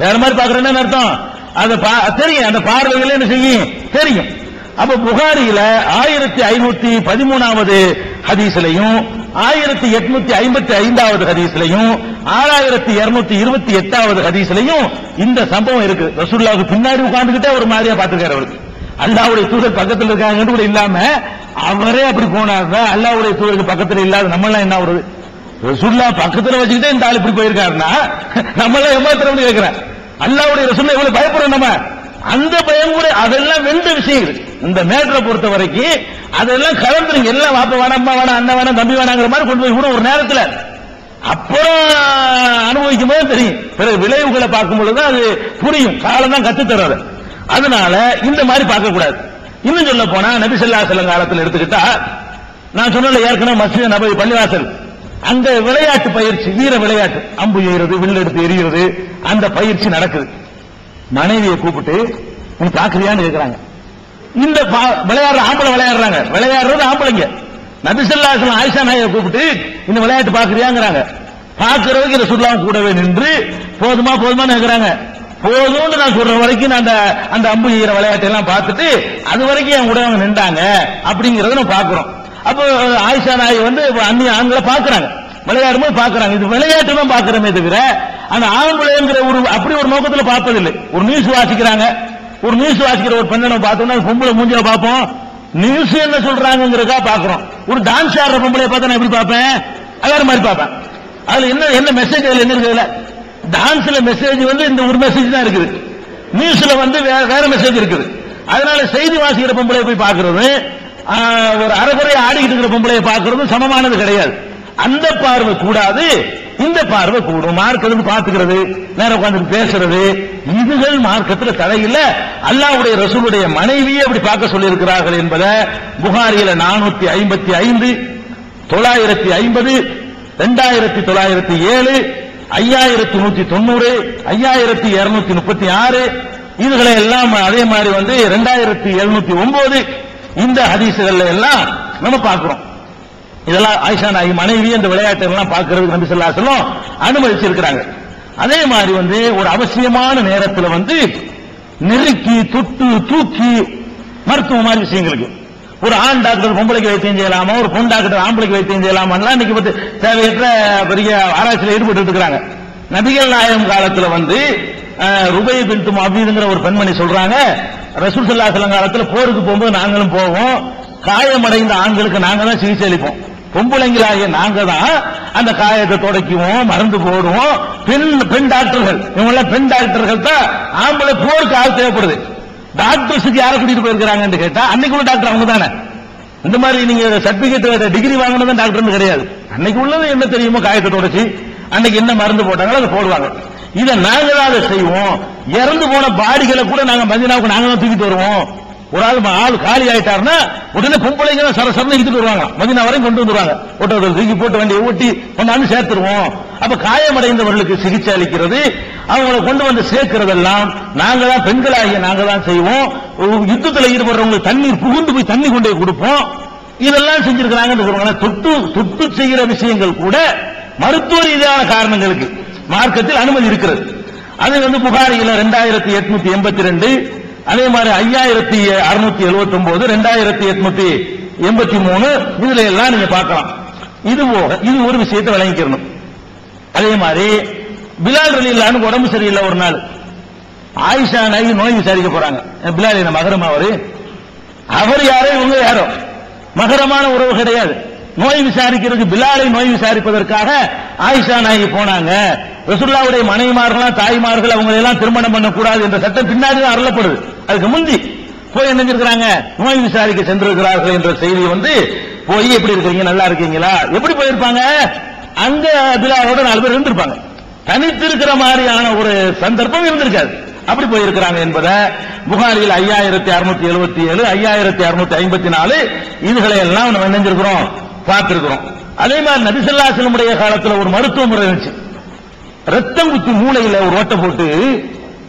வேற மாதிரி பாக்குறேன்னு அர்த்தம்? அது பா- தெரியும். அந்த பார்வைகள் என்ன செய்யும்? தெரியும். அப்ப புகாரியில ஆயிரத்தி ஐநூத்தி பதிமூணாவது ஹதீஸ்லையும் ஆயிரத்தி எட்நூத்தி ஐம்பத்தி ஐந்தாவது ஹதீஸ்லையும் ஆறாயிரத்தி இருநூத்தி இருபத்தி எட்டாவது ஹதீஸ்லையும் இந்த சம்பவம் இருக்கு. ரசூல்லாவுக்கு பின்னாடி உட்கார்ந்துகிட்டே ஒரு மாதிரியா பாத்துக்காரு அவருக்கு அல்லாவுடைய தூதர் பக்கத்தில் இருக்காங்கன்னு கூட இல்லாம அவரே அப்படி போனாருன்னா அல்லாவுடைய தூதருக்கு பக்கத்தில் இல்லாத நம்ம எல்லாம் என்ன வருது ரசூல்லா பக்கத்துல வச்சுக்கிட்டே இந்த ஆள் இப்படி போயிருக்காருன்னா நம்ம எல்லாம் ஏமாத்திரம் கேட்கிறேன் அல்லாவுடைய ரசூல் எவ்வளவு பயப்படுறோம் நம்ம? அந்த பயம் கூட அதெல்லாம் வெந்த விஷயங்கள் இந்த மேட்டரை பொறுத்த வரைக்கும் அதெல்லாம் கலந்துருங்க எல்லாம் வாப்ப வேணாம் அம்மா வேணாம் அண்ணன் வேணாம் தம்பி வேணாங்கிற மாதிரி கொண்டு போய் கூட ஒரு நேரத்தில். அப்புறம் அனுபவிக்கும் போது தெரியும். பிறகு விளைவுகளை பார்க்கும் பொழுது அது புரியும். காலம் தான் கத்து தர்றது. அதனால இந்த மாதிரி பார்க்க கூடாது இன்னும் சொல்ல போனா நபிசல்லா செல்லம் காலத்தில் எடுத்துக்கிட்டா நான் சொன்ன ஏற்கனவே மசித நபி பள்ளிவாசல். அந்த விளையாட்டு பயிற்சி வீர விளையாட்டு. அம்பு எறிகிறது வில் எடுத்து எறிகிறது. அந்த பயிற்சி நடக்குது. மனைவியை கூப்பிட்டு நீ பாக்குறியான்னு கேக்குறாங்க. இந்த பா- விளையாடுற ஆம்பளை விளையாடுறாங்க. விளையாடுறது ஆம்பளைங்க. நபிசல்லாசன் ஆயிஷா நாயை கூப்பிட்டு இந்த விளையாட்டு பாக்குறியாங்கிறாங்க பாக்குறதுக்கு இந்த சுற்றுலாவும் கூடவே நின்று போதுமா போதுமா கேக்குறாங்க. போதும்னு நான் சொல்ற வரைக்கும் நான் அந்த அந்த அம்பு ஈர விளையாட்டை எல்லாம் பார்த்துட்டு அது வரைக்கும் என் கூட அவங்க நின்றாங்க. அப்படிங்கறத நான் பாக்குறோம் அப்போ ஆயிஷா நாய் வந்து அந்நிய ஆண்களை பாக்குறாங்க விளையாடும் போது பாக்குறாங்க இது விளையாட்டு தான் பாக்குறமே தவிர அந்த ஆம்பளைங்கிற ஒரு அப்படி ஒரு நோக்கத்துல பார்ப்பதில்லை ஒரு நியூஸ் வாசிக்கிறாங்க. ஒரு நியூஸ் வாசிக்கிற ஒரு பெண்ணை பார்த்தோம்னா பொம்பளை மூஞ்சில பார்ப்போம். நியூஸ் என்ன சொல்றாங்கிறதா பாக்குறோம் ஒரு டான்ஸ் ஆடுற பொம்பளை பார்த்தா நான் எப்படி பார்ப்பேன்? வேற மாதிரி பார்ப்பேன். அதுல என்ன என்ன மெசேஜ் அதுல என்ன இருக்குதுல டான்ஸ்ல மெசேஜ் வந்து இந்த ஒரு மெசேஜ் தான் இருக்குது. நியூஸ்ல வந்து வேற மெசேஜ் இருக்குது. அதனால செய்தி வாசிக்கிற பொம்பளை போய் பாக்குறது ஒரு அரைகுறை ஆடிக்கிட்டு இருக்கிற பொம்பளையை பார்க்கறது சமமானது கிடையாது. அந்த பார்வை கூடாது இந்த பார்வை கூடும். மார்க்கத்துக்கு பாத்துக்கிறது நேரம் உட்காந்து பேசுறது. இதுகள் மார்க்கத்துல தடையில்ல அல்லாஹ்வுடைய ரசூலுடைய மனைவியே அப்படி பார்க்க சொல்லியிருக்கிறார்கள் என்பதை புகாரியில நானூத்தி ஐம்பத்தி ஐந்து தொள்ளாயிரத்தி ஐம்பது ரெண்டாயிரத்தி தொள்ளாயிரத்தி ஏழு ஐயாயிரத்தி நூத்தி தொண்ணூறு ஐயாயிரத்தி இருநூத்தி முப்பத்தி ஆறு. இதுகளை எல்லாம் அதே மாதிரி வந்து ரெண்டாயிரத்தி எழுநூத்தி ஒன்பது இந்த ஹதீசுகள்ல எல்லாம் நம்ம பார்க்கிறோம். இதெல்லாம் ஆயிஷா நாயி மனைவி இந்த விளையாட்டு எல்லாம் பார்க்கறதுக்கு நம்பி ஸல்லல்லாஹு அலைஹி அனுமதிச்சிருக்கிறாங்க. அதே மாதிரி வந்து ஒரு அவசியமான நேரத்தில் வந்து நெருக்கி தொட்டு தூக்கி மருத்துவ மாதிரி விஷயங்களுக்கு. ஒரு ஆண் டாக்டர் பொம்பளைக்கு வைத்தியம் செய்யலாமா? ஒரு பொன் டாக்டர் ஆம்பளைக்கு வைத்தியம் செய்யலாமா இன்னைக்கு பத்து தேவையற்ற பெரிய ஆராய்ச்சியில் ஈடுபட்டு இருக்கிறாங்க நபிகள் நாயகம் காலத்தில் வந்து அஹ், ருபை பின்ட்டு ஒரு பெண்மணி சொல்றாங்க ரசூல் சல்லா அலைஹி காலத்தில் போருக்கு போகும்போது நாங்களும் போவோம். காயமடைந்த ஆண்களுக்கு நாங்க தான் சிகிச்சை அளிப்போம். பொம்பளைங்களாகிய நாங்க தான் அந்த காயத்தை துடைக்குவோம் மருந்து போடுவோம். பெண் பெண் டாக்டர்கள் இவங்கள பெண் டாக்டர்கள் தான் ஆம்பளை போருக்கு ஆள் தேவைப்படுது. டாக்டர்ஸுக்கு யாரை கூட்டிட்டு போயிருக்கிறாங்கன்னு கேட்டா அன்னைக்கு உள்ள டாக்டர் அவங்க தானே. இந்த மாதிரி நீங்க சர்டிபிகேட் டிகிரி வாங்கினதான் டாக்டர்னு கிடையாது. அன்னைக்கு உள்ளது என்ன தெரியுமோ காயத்தை தொடச்சி அன்னைக்கு என்ன மருந்து போட்டாங்களோ அதை போடுவாங்க. இதை நாங்களாக அதை செய்வோம். இறந்து போன பாடிகளை கூட நாங்க மதினாவுக்கு நாங்க தான் தூக்கிட்டு வருவோம். ஒரு ஆள் ஆள் காலி ஆயிட்டாருன்னா உடனே பொம்பளைங்க தான் இழுத்துட்டு வருவாங்க. மதினா வரையும் கொண்டு வந்துருவாங்க ஓட்டத்தில் தூக்கி போட்டு வண்டியை ஓட்டி கொண்டாந்து சேர்த்துருவோம். அப்ப காயமடைந்தவர்களுக்கு சிகிச்சை அளிக்கிறது. அவங்களை கொண்டு வந்து சேர்க்கிறதெல்லாம் நாங்க தான் பெண்களாகிய நாங்க தான் செய்வோம் யுத்தத்தில் ஈடுபடுறவங்களுக்கு தண்ணீர் புகுந்து போய் தண்ணி கொண்டு போய் கொடுப்போம். இதெல்லாம் செஞ்சிருக்கிறாங்கன்னு சொல்றாங்க தொட்டு தொட்டு செய்கிற விஷயங்கள் கூட மருத்துவ ரீதியான காரணங்களுக்கு. மார்க்கத்தில் அனுமதி இருக்கிறது. அது வந்து புகாரியில ரெண்டாயிரத்தி எட்நூத்தி எண்பத்தி ரெண்டு அதே மாதிரி ஐயாயிரத்தி அறுநூத்தி எழுபத்தி ஒன்பது ரெண்டாயிரத்தி எட்நூத்தி எண்பத்தி மூணு இதுல எல்லாம் நீங்க பார்க்கலாம். இது போக இது ஒரு விஷயத்தை விளங்கிக்கிறணும் அதே மாதிரி பிலால் இல்லான்னு உடம்பு சரியில்லை ஒரு நாள். ஆயிஷா நாயகி நோய் விசாரிக்க போறாங்க. பிலால் என்ன மகரமா அவரு? அவர் யாரோ இவங்க யாரோ? மகரமான உறவு கிடையாது. நோய் விசாரிக்கிறதுக்கு பிலாலை நோய் விசாரிப்பதற்காக ஆயிஷா நாயகி போனாங்க. ரசுல்லாவுடைய மனைவிமார்கள் தாய்மார்கள் அவங்க எல்லாம் திருமணம் பண்ணக்கூடாது என்ற சட்டம் பின்னாடி தான் அருளப்படுது. அதுக்கு முந்தி போய் என்ன செஞ்சிருக்கிறாங்க? நோய் விசாரிக்க சென்றிருக்கிறார்கள் என்ற செய்தி வந்து போய் எப்படி இருக்கீங்க? நல்லா இருக்கீங்களா? எப்படி போயிருப்பாங்க? அங்க பிலாவோட நாலு பேர் இருந்திருப்பாங்க. தனித்திருக்கிற மாதிரியான ஒரு சந்தர்ப்பம் இருந்திருக்காது. அப்படி போயிருக்கிறாங்க என்பதை புகாரில் ஐயாயிரத்தி அறுநூத்தி எழுபத்தி ஏழு ஐயாயிரத்தி அறுநூத்தி ஐம்பத்தி நாலு இதுகளை எல்லாம் நம்ம நினைஞ்சிருக்கிறோம் பார்த்திருக்கிறோம். அதே மாதிரி நபிசல்லாசலமுடைய காலத்துல ஒரு மருத்துவ முறை இருந்துச்சு. ரத்தம் குத்தி மூளையில ஒரு ஓட்டை போட்டு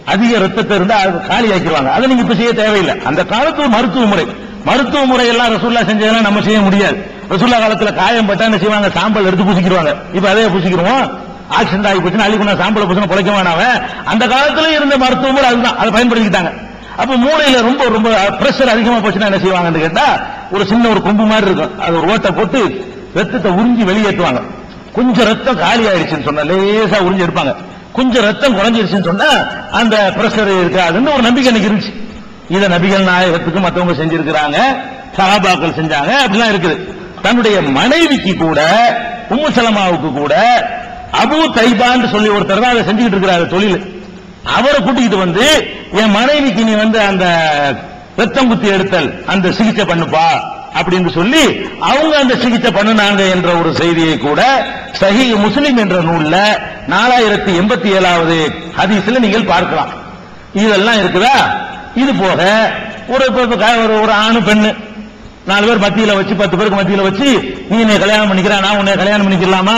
அதிக ரத்தத்தை இருந்தா அது காலி ஆக்கிடுவாங்க. அதை நீங்க இப்ப செய்ய தேவையில்லை. அந்த காலத்து மருத்துவ முறை. மருத்துவ முறை எல்லாம் ரசூல்லா செஞ்சதெல்லாம் நம்ம செய்ய முடியாது. ரசூல்லா காலத்துல காயம் பட்டா என்ன செய்வாங்க? சாம்பல் எடுத்து பூசிக்கிடுவாங்க. இப்ப அதே பூசிக்கிறோம் ஆக்சிடென்ட் ஆகி போச்சுன்னா அள்ளி சாம்பல் சாம்பல பிழைக்க வேணாவன் அந்த காலத்துல இருந்த மருத்துவ முறை அதுதான். அதை பயன்படுத்திக்கிட்டாங்க. அப்ப மூளையில ரொம்ப ரொம்ப பிரஷர் அதிகமா போச்சுன்னா என்ன செய்வாங்கன்னு கேட்டா ஒரு சின்ன ஒரு கொம்பு மாதிரி இருக்கும். அது ஒரு ஓட்டை போட்டு ரத்தத்தை உறிஞ்சி வெளியேற்றுவாங்க. கொஞ்சம் ரத்தம் காலி ஆயிடுச்சுன்னு சொன்னா லேசா உறிஞ்சி எடுப்பாங்க. கொஞ்சம் ரத்தம் குறைஞ்சிருச்சுன்னு சொன்னா அந்த பிரஷர் இருக்காதுன்னு ஒரு நம்பிக்கை எனக்கு இருந்துச்சு. இத நபிகள் நாயகத்துக்கு மற்றவங்க செஞ்சிருக்கிறாங்க. சஹாபாக்கள் செஞ்சாங்க. அப்படிலாம் இருக்குது. தன்னுடைய மனைவிக்கு கூட உம்மு சலமாவுக்கு கூட அபு தைபான்னு சொல்லி ஒருத்தர் தான் அதை செஞ்சுக்கிட்டு இருக்கிறாரு தொழில். அவரை கூட்டிக்கிட்டு வந்து என் மனைவிக்கு நீ வந்து அந்த ரத்தம் குத்தி எடுத்தல் அந்த சிகிச்சை பண்ணுப்பா அப்படின்னு சொல்லி அவங்க அந்த சிகிச்சை பண்ணுனாங்க என்ற ஒரு செய்தியை கூட சஹி முஸ்லிம் என்ற நூல்ல நாலாயிரத்தி எண்பத்தி ஏழாவது ஹதீஸ்ல நீங்கள் பார்க்கலாம். இதெல்லாம் இருக்குதா? இது போக ஒரு ஒரு ஒரு ஆணு பெண்ணு நாலு பேர் மத்தியில வச்சு பத்து பேருக்கு மத்தியில வச்சு நீ என்னை கல்யாணம் பண்ணிக்கிறா நான் உன்னை கல்யாணம் பண்ணிக்கலாமா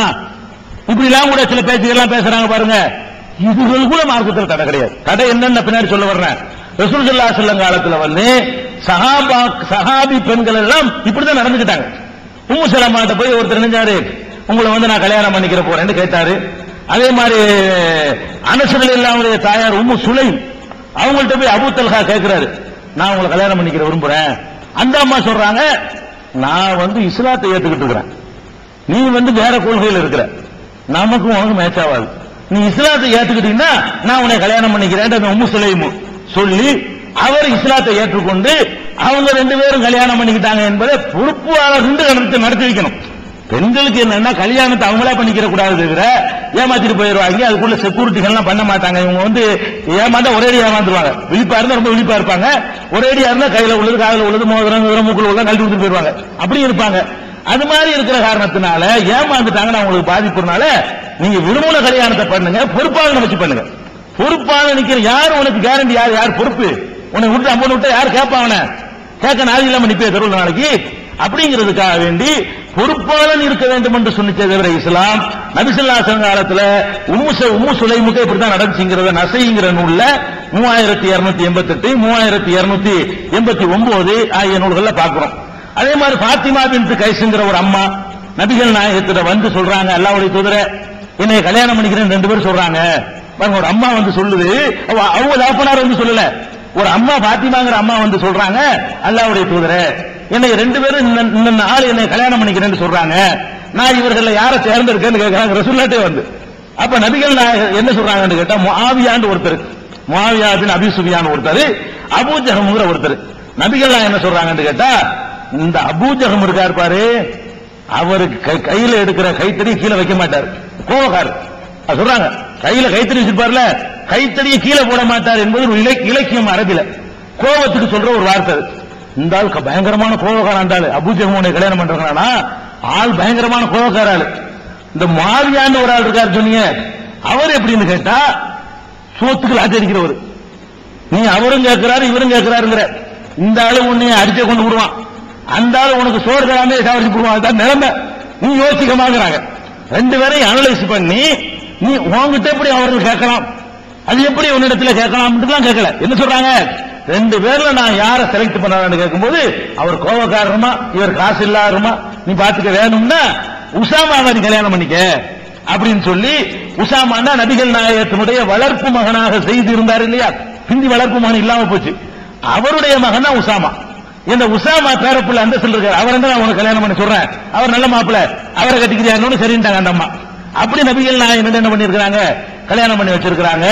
இப்படி எல்லாம் கூட சில பேச்சுகள்லாம் பேசுறாங்க பாருங்க. இதுகள் கூட மார்க்கத்தில் தடை கிடையாது. தடை என்னென்ன பின்னாடி சொல்ல வர்றேன்? ரசூல் செல்லம் காலத்துல வந்து சஹாபா சஹாபி பெண்கள் எல்லாம் இப்படிதான் நடந்துக்கிட்டாங்க. உம்மு சலமாட்ட போய் ஒருத்தர் நினைஞ்சாரு உங்களை வந்து நான் கல்யாணம் பண்ணிக்கிற போறேன்னு கேட்டாரு. அதே மாதிரி அனசரில் இல்லாமடைய தாயார் உம்மு சுலை அவங்கள்ட்ட போய் அபு தல்ஹா கேட்கிறாரு நான் உங்களை கல்யாணம் பண்ணிக்கிற விரும்புறேன். அந்த அம்மா சொல்றாங்க நான் வந்து இஸ்லாத்தை ஏத்துக்கிட்டு இருக்கிறேன். நீ வந்து வேற கொள்கையில் இருக்கிற. நமக்கும் உனக்கு மேட்ச் ஆகாது. நீ இஸ்லாத்தை ஏத்துக்கிட்டீங்கன்னா நான் உன்னை கல்யாணம் பண்ணிக்கிறேன் உம்மு சுலைமு சொல்லி அவர் இஸ்லாத்தை ஏற்றுக்கொண்டு அவங்க ரெண்டு பேரும் கல்யாணம் பண்ணிக்கிட்டாங்க என்பதை பொறுப்பாளர் நடத்தி நடத்தி வைக்கணும். பெண்களுக்கு என்னன்னா கல்யாணத்தை அவங்களே பண்ணிக்கிற கூடாது தவிர ஏமாத்திட்டு போயிடுவாங்க. அதுக்குள்ள செக்யூரிட்டிகள்லாம் பண்ண மாட்டாங்க. இவங்க வந்து ஏமாந்தா ஒரேடி ஏமாந்துருவாங்க. விழிப்பா இருந்தா ரொம்ப விழிப்பா இருப்பாங்க. ஒரேடியா இருந்தா கையில உள்ளது காதல உள்ளது மோதிரம் விவரம் மூக்குல உள்ள கழட்டி கொடுத்துட்டு போயிடுவாங்க. அப்படி இருப்பாங்க. அது மாதிரி இருக்கிற காரணத்தினால ஏமாந்துட்டாங்கன்னா உங்களுக்கு பாதிப்புனால நீங்க விரும்புன கல்யாணத்தை பண்ணுங்க பொறுப்பாக நினைச்சு பண்ணுங்க. பொறுப்பாக நிக்கிற யார் உனக்கு கேரண்டி யார் யார் பொறுப்பு? உன்னை விட்டு அம்மன் விட்டா யார் கேட்பாங்க கேட்க நாள் இல்லாம நிப்பே தெருவில் நாளைக்கு. அப்படிங்கிறதுக்காக வேண்டி பொறுப்பாளன் இருக்க வேண்டும் என்று சொன்னிச்சே தவிர இஸ்லாம் நபிசல்லாசன் காலத்துல உம்மு உமு உம்மு சுலைமுக்கு இப்படித்தான் நடந்துச்சுங்கிறத நசைங்கிற நூல்ல மூவாயிரத்தி இருநூத்தி எண்பத்தி எட்டு மூவாயிரத்தி இருநூத்தி எண்பத்தி ஒன்பது ஆகிய நூல்கள்ல பாக்குறோம். அதே மாதிரி பாத்திமா பின் கைசுங்கிற ஒரு அம்மா நபிகள் நாயகத்திட வந்து சொல்றாங்க அல்லாவுடைய தூதர என்னை கல்யாணம் பண்ணிக்கிறேன் ரெண்டு பேரும் சொல்றாங்க. பாருங்க ஒரு அம்மா வந்து சொல்லுது அவங்க தகப்பனார் வந்து சொல்லல. ஒரு அம்மா பாத்திமாங்கிற அம்மா வந்து சொல்றாங்க அல்லாவுடைய தூதர என்னை ரெண்டு பேரும் இந்த- நாள் என்னை கல்யாணம் பண்ணிக்கிறேன்னு சொல்றாங்க. நான் இவர்கள யாரை சேர்ந்திருக்கேன்னு கேட்கிறாங்க ரசூல்லாட்டே வந்து. அப்ப நபிகள் நாயகர் என்ன சொல்றாங்கன்னு கேட்டா முஆவியான்னு ஒருத்தர் முஆவியா பின் அபி ஒருத்தர் அபூஜகம்ங்கிற ஒருத்தர். நபிகள் என்ன சொல்றாங்கன்னு கேட்டா இந்த அபூஜகம் இருக்கார் பாரு அவருக்கு கை- கையில எடுக்கிற கைத்தறி கீழே வைக்க மாட்டார். கோவக்கார் அது சொல்றாங்க. கையில கைத்தறி வச்சிருப்பார்ல கைத்தறியை கீழே போட மாட்டார் என்பது ஒரு இலக்கியம் அரபில. கோபத்துக்கு சொல்ற ஒரு வார்த்தை இந்த ஆள் பயங்கரமான கோபக்காரன் அந்த அபூஜகம் கல்யாணம் பண்றாங்கன்னா ஆள் பயங்கரமான கோபக்கார ஆள். இந்த மாவியான்னு ஒரு ஆள் இருக்காரு சொன்னீங்க. அவர் எப்படின்னு கேட்டா சோத்துக்கு லாஜ் அடிக்கிறவர். நீ அவரும் கேட்கிறாரு இவரும் கேட்கிறாருங்கிற. இந்த ஆளு உன்னை அடிச்சே கொண்டு விடுவான். அந்த ஆளு உனக்கு சோறு தராமே சாவடிச்சு போடுவாங்க தான் நிலைமை. நீ யோசிக்க மாங்கிறாங்க ரெண்டு பேரையும் அனலைஸ் பண்ணி நீ உங்ககிட்ட எப்படி அவர்கள் கேட்கலாம்? அது எப்படி உன்னிடத்துல கேட்கலாம் கேட்கல. என்ன சொல்றாங்க? ரெண்டு பேர்ல நான் யாரை செலக்ட் பண்ணலாம்னு கேட்கும்போது அவர் கோபக்காரருமா? இவர் காசு இல்லாருமா நீ பாத்துக்க வேணும்னா உசாமாவை நீ கல்யாணம் பண்ணிக்க அப்படின்னு சொல்லி உசாமான்னா நபிகள் நாயகத்தினுடைய வளர்ப்பு மகனாக செய்து இருந்தார் இல்லையா? பிந்தி வளர்ப்பு மகன் இல்லாம போச்சு. அவருடைய மகன் தான் உசாமா. இந்த உசாமா பேரப்புள்ள அந்த இருக்காரு. அவர் நான் உனக்கு கல்யாணம் பண்ணி சொல்றேன். அவர் நல்ல மாப்பிள்ள. அவரை கட்டிக்கிறியான்னு சரின்ட்டாங்க அந்த அம்மா. அப்படி நபிகள் நாயகம் என்ன பண்ணிருக்கிறாங்க கல்யாணம் பண்ணி வச்சிருக்கிறாங்க.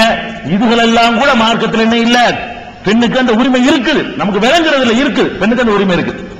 இதுகளெல்லாம் கூட மார்க்கத்தில் என்ன இல்ல. பெண்ணுக்கு அந்த உரிமை இருக்குது. நமக்கு விளங்குறதுல இருக்கு பெண்ணுக்கு அந்த உரிமை இருக்குது.